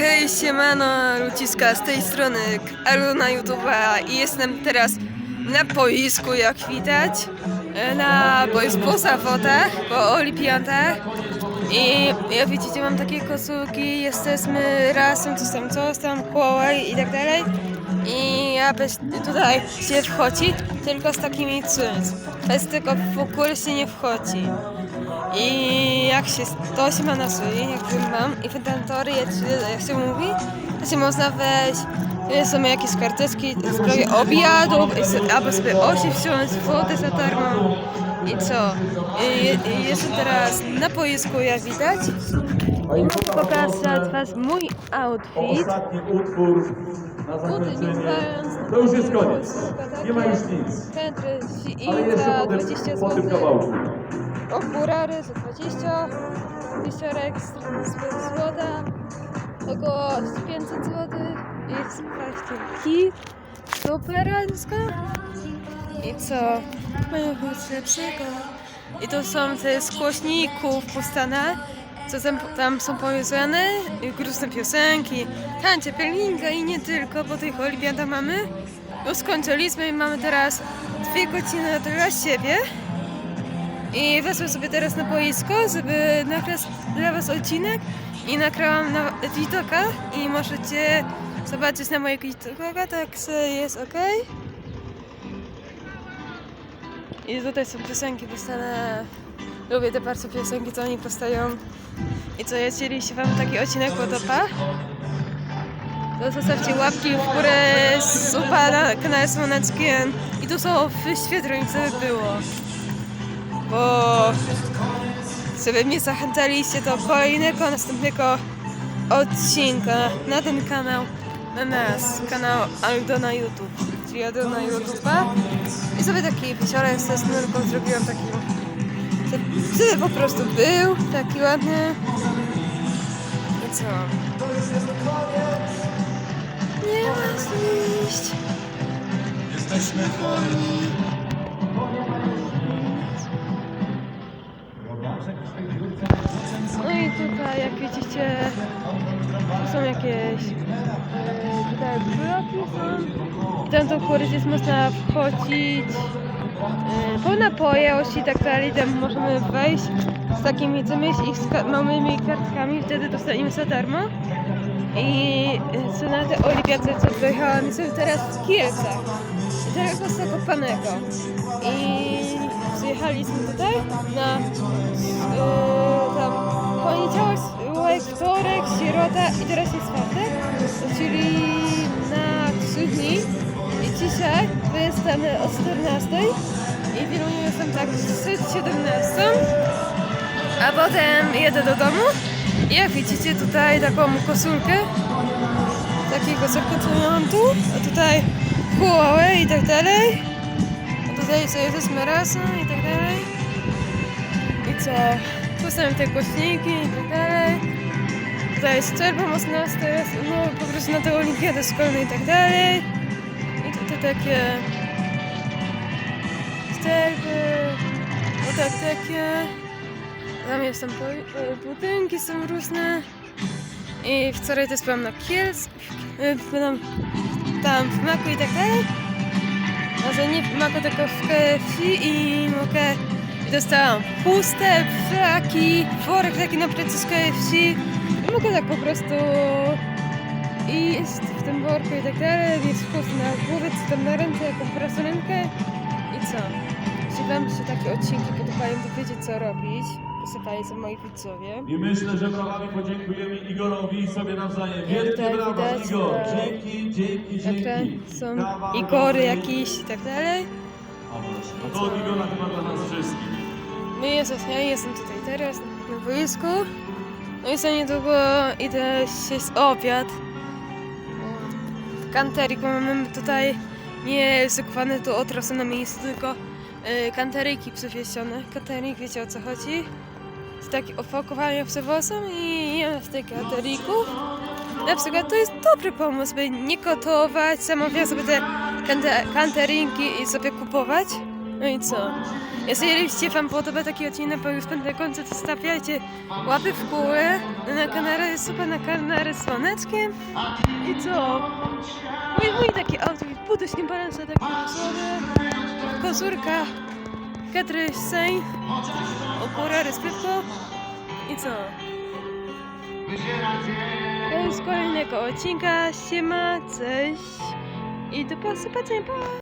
Hej, siemano, ludziska, z tej strony Alu na YouTube'a i jestem teraz na boisku, jak widać, e, na boisku po olimpiadach i jak widzicie mam takie koszulki, jesteśmy razem, coś tam, coś tam, koła i tak dalej i ja bez, tutaj się wchodzi tylko z takimi czymś, bez tego w ogóle się nie wchodzi. I jak się to się ma na szyi, jak mam inwentory, jak się, jak się mówi, to się można wejść, y, są jakieś karteczki w sprawie obiadu, albo sobie osi wziąć, wodę za darmo. I co? I, i jeszcze teraz na boisku, jak widać, pokazać was mój outfit. Ostatni utwór na zakończenie. To już jest koniec. Nie ma już nic. Kętry Ale jeszcze po tym, 20 po tym kawałku. Okulary za 20, wisiorek z złota, około 500 zł i sprawdźki superancko. I co? Mają nic lepszego. I to są te z głośników postane, co tam, tam są powiązane, i różne piosenki, tańce, pelinka i nie tylko, bo tych olimpiada mamy. Już skończyliśmy i mamy teraz dwie godziny dla siebie. I weszłam sobie teraz na boisko, żeby nagrać dla was odcinek i nagrałam na TikToka i możecie zobaczyć na mojego TikToka, tak jest ok. I tutaj są piosenki postane. Lubię te bardzo piosenki, co oni postają. I co, jeżeli się wam taki odcinek podoba, to zostawcie łapki w górę, suba na kanale Słoneczkiem i tu są wyświetleń, żeby było bo żeby mnie zachęcaliście do kolejnego, następnego odcinka na ten kanał, na nas, kanał Aldo na YouTube, czyli Aldo na YouTube'a. I sobie taki wisiorek ze snurką zrobiłam taki, żeby po prostu był, taki ładny. I co? Nie ma iść. Jesteśmy wolni. Tutaj, jak widzicie, tu są jakieś e, tutaj bloki są. Tam do jest można wchodzić e, po napoje i tak dalej. Tam możemy wejść z takimi czymś i z ka- małymi kartkami, wtedy dostaniemy za darmo. I e, co na te olimpiadzie, co wyjechałam, jestem teraz w Kielcach. Z Zakopanego. I przyjechaliśmy tutaj na Yy, tam poniedziałek, wtorek, środa i teraz jest czwartek, czyli na trzy dni. I dzisiaj wyjeżdżamy o 14 i filmuję jestem tak przed 17, a potem jedę do domu. I jak widzicie tutaj taką koszulkę, takie koszulkę co tu, a tutaj Huawei i tak dalej. A tutaj co jesteśmy razem i tak dalej. I co? Tu są te głośniki i tak dalej. Tutaj jest czerwo mocno teraz, no po prostu na tę olimpiadę szkolną i tak dalej. I tutaj takie sterby, o tak takie. Tam jest tam e, budynki są różne. I wczoraj też byłam na Kielc, e, byłam tam w Maku i tak dalej. Może nie w Maku, tylko w KFC i mogę dostałam puste flaki, worek taki na plecy z KFC i mogę tak po prostu iść w tym worku i tak dalej, mieć chust na głowę, czy tam na ręce, jaką prasolenkę i co? Jeśli wam się takie odcinki podobają, to wiecie co robić. Posłuchajcie są moi widzowie. I myślę, że brawami podziękujemy Igorowi i sobie nawzajem. Jak Wielkie tutaj brawa, widać, Igor. tak. Dzięki, dzięki, dzięki. są Igory jakieś i tak dalej. O, właśnie. No to od Igora chyba dla nas wszystkich. Ja jestem tutaj teraz na boisku. No i za niedługo idę się z obiad. Kanterik, bo mamy tutaj nie zakupane tu razu na miejscu, tylko y, kanteryki przywiezione. Kanterik, wiecie o co chodzi? Z takie opakowania przewozą i jemy w tych kanteriku. Na przykład to jest dobry pomysł, by nie gotować, zamawiać sobie te kanterinki i sobie kupować. No i co? Jeżeli się Wam podoba taki odcinek, bo już będę kończyć, to stawiajcie łapy w górę na kanale, super na kanale Słoneczkiem. I co? Mój, mój taki outfit, buty z balansa, taki rosowy, kozurka, Katry Sein, opora, rozpywko. I co? To jest kolejnego odcinka, siema, cześć i do zobaczenia, pa!